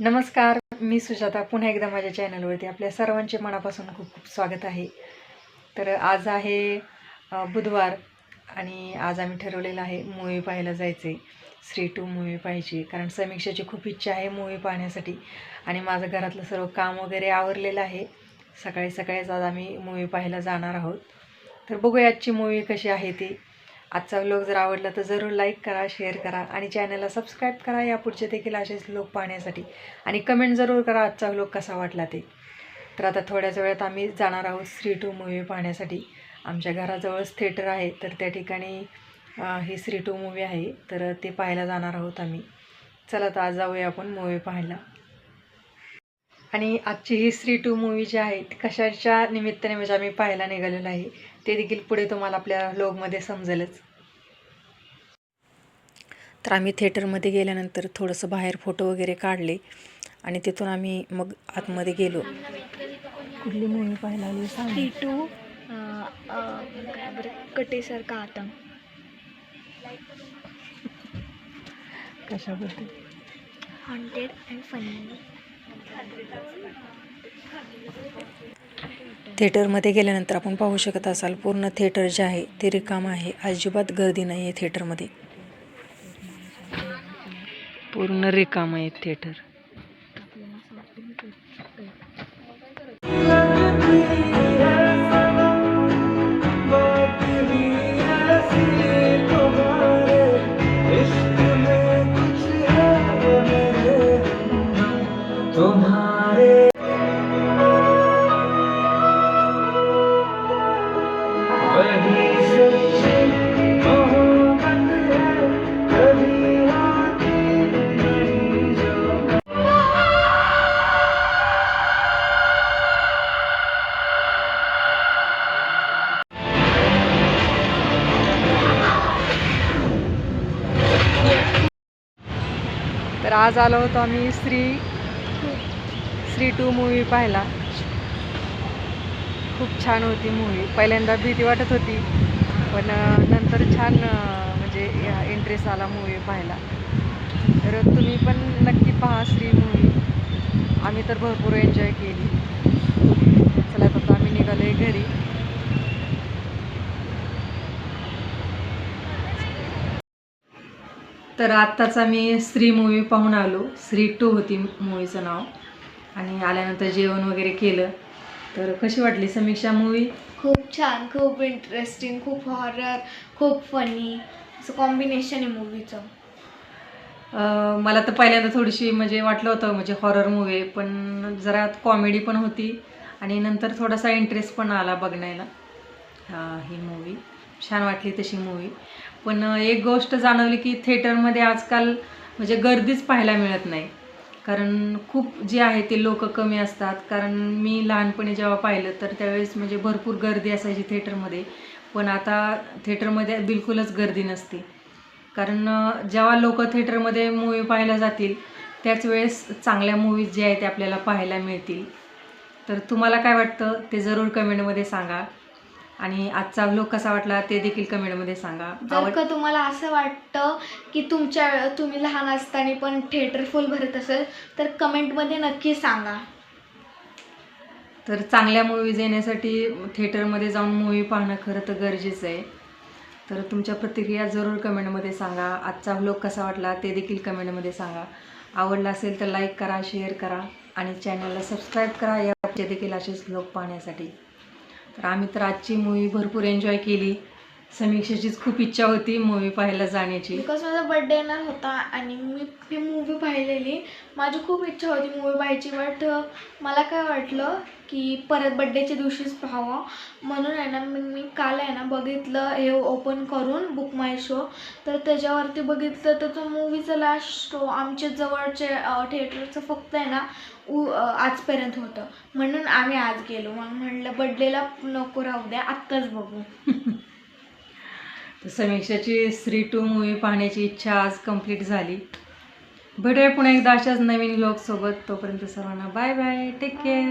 नमस्कार मी सुजाता. पुन्हा एकदा माझ्या चॅनलवरती आपल्या सर्वांचे मनापासून खूप खूप स्वागत आहे. तर आज आहे बुधवार आणि आज आम्ही ठरवलेलं आहे मूवी पाहायला जायचे श्री टू मूवी पाहायची. कारण समीक्षाची खूप इच्छा आहे मूवी पाहण्यासाठी. आणि माझं घरातलं सर्व काम वगैरे आवरलेलं आहे. सकाळी सकाळीच आज आम्ही मूवी पाहायला जाणार आहोत. तर बघूया आजची मूवी कशी आहे ती. आजचा व्लॉग जर आवडला तर जरूर लाईक करा शेअर करा आणि चॅनलला सबस्क्राईब करा. या पुढचे देखील असेच लोक पाहण्यासाठी. आणि कमेंट जरूर करा आजचा व्लॉग कसा वाटला ते. तर आता थोड्याच वेळात आम्ही जाणार आहोत श्री टू मूवी पाहण्यासाठी. आमच्या घराजवळच थिएटर आहे तर त्या ठिकाणी ही श्री टू मूवी आहे. तर ते पाहायला जाणार आहोत आम्ही. चला तर आज जाऊया आपण मूवी पाहायला. आणि आजची ही श्री टू मूवी जी आहे ती कशाच्या निमित्ताने म्हणजे आम्ही पाहायला निघालेलो आहे ते देखील पुढे तुम्हाला आपल्या लोगमध्ये समजेलच. तर आम्ही थिएटरमध्ये गेल्यानंतर थोडंसं बाहेर फोटो वगैरे काढले आणि तिथून आम्ही मग आतमध्ये गेलो. कुठली मूवी पाहायला आली सांग. टी कटेसारखा आतंक कशाबद्दल? हॉन्टेड अँड फनी थिएटरमध्ये गेल्यानंतर आपण पाहू शकत असाल पूर्ण थिएटर जे आहे ते रिकाम आहे. अजिबात गर्दी नाही आहे थिएटरमध्ये पूर्ण रिकाम आहे थिएटर तर आज आलो होतो आम्ही श्री श्री टू मूवी पाहिला खूप छान होती मूवी पहिल्यांदा भीती वाटत होती पण नंतर छान म्हणजे इंटरेस्ट आला मूवी पाहायला. तर तुम्ही पण नक्की पहा श्री मूवी आम्ही तर भरपूर एन्जॉय केली. चला आता आम्ही निघालो घरी. तर आत्ताच आम्ही स्त्री मूवी पाहून आलो. स्त्री टू होती मूवीचं नाव. आणि आल्यानंतर जेवण वगैरे केलं. तर कशी वाटली समीक्षा मूवी खूप छान खूप इंटरेस्टिंग खूप हॉरर खूप फनी असं कॉम्बिनेशन आहे मूवीचं मला तर पहिल्यांदा थोडीशी म्हणजे वाटलं होतं म्हणजे हॉरर मूवी पण जरा कॉमेडी पण होती. आणि नंतर थोडासा इंटरेस्ट पण आला बघण्याला. ही मूवी छान वाटली तशी मूवी पण एक गोष्ट जाणवली की थिएटरमध्ये आजकाल म्हणजे गर्दीच पाहायला मिळत नाही. कारण खूप जे आहे ते लोक कमी असतात. कारण मी लहानपणी जेव्हा पाहिलं तर त्यावेळेस म्हणजे भरपूर गर्दी असायची थिएटरमध्ये. पण आता थिएटरमध्ये बिलकुलच गर्दी नसते. कारण जेव्हा लोक थिएटरमध्ये मूवी पाहायला जातील त्याच वेळेस चांगल्या मूवीज जे आहेत ते आपल्याला पाहायला मिळतील. तर तुम्हाला काय वाटतं ते जरूर कमेंटमध्ये सांगा. आणि आजचा व्लॉग कसा वाटला ते देखील कमेंटमध्ये सांगा. जर का तुम्हाला असं वाटतं की तुमच्या तुम्ही लहान असताना पण थिएटर फुल भरत असेल तर कमेंटमध्ये नक्की सांगा. तर चांगल्या मूवीज येण्यासाठी थिएटरमध्ये जाऊन मूवी पाहणं खरं तर गरजेचं आहे. तर तुमच्या प्रतिक्रिया जरूर कमेंटमध्ये सांगा. आजचा व्लॉग कसा वाटला ते देखील कमेंटमध्ये सांगा. आवडला असेल तर लाईक करा शेअर करा आणि चॅनलला सबस्क्राईब करा. या देखील असेच व्लॉग पाहण्यासाठी. तर आम्ही तर आजची मूवी भरपूर एन्जॉय केली. समीक्षेचीच खूप इच्छा होती मूवी पाहायला जाण्याची. बिकॉज माझा बड्डे येणार होता आणि मी ती मूवी पाहिलेली. माझी खूप इच्छा होती मूवी पाहायची बट मला काय वाटलं की परत बड्डेच्या दिवशीच पाहावं. म्हणून आहे ना मी मी काल आहे ना बघितलं हे ओपन करून बुक माय शो तर त्याच्यावरती बघितलं तर तो मूवीचा लास्ट शो आमच्या जवळचे थिएटरचं फक्त आहे ना उ आजपर्यंत होतं. म्हणून आम्ही आज गेलो. मग म्हणलं बड्डेला नको राहू द्या आत्ताच बघू. तर समीक्षाची स्त्री टू मूवी पाहण्याची इच्छा आज कंप्लीट झाली. भेटूया पुन्हा एकदा अशाच नवीन लोकसोबत. तोपर्यंत सर्वांना बाय बाय टेक केअर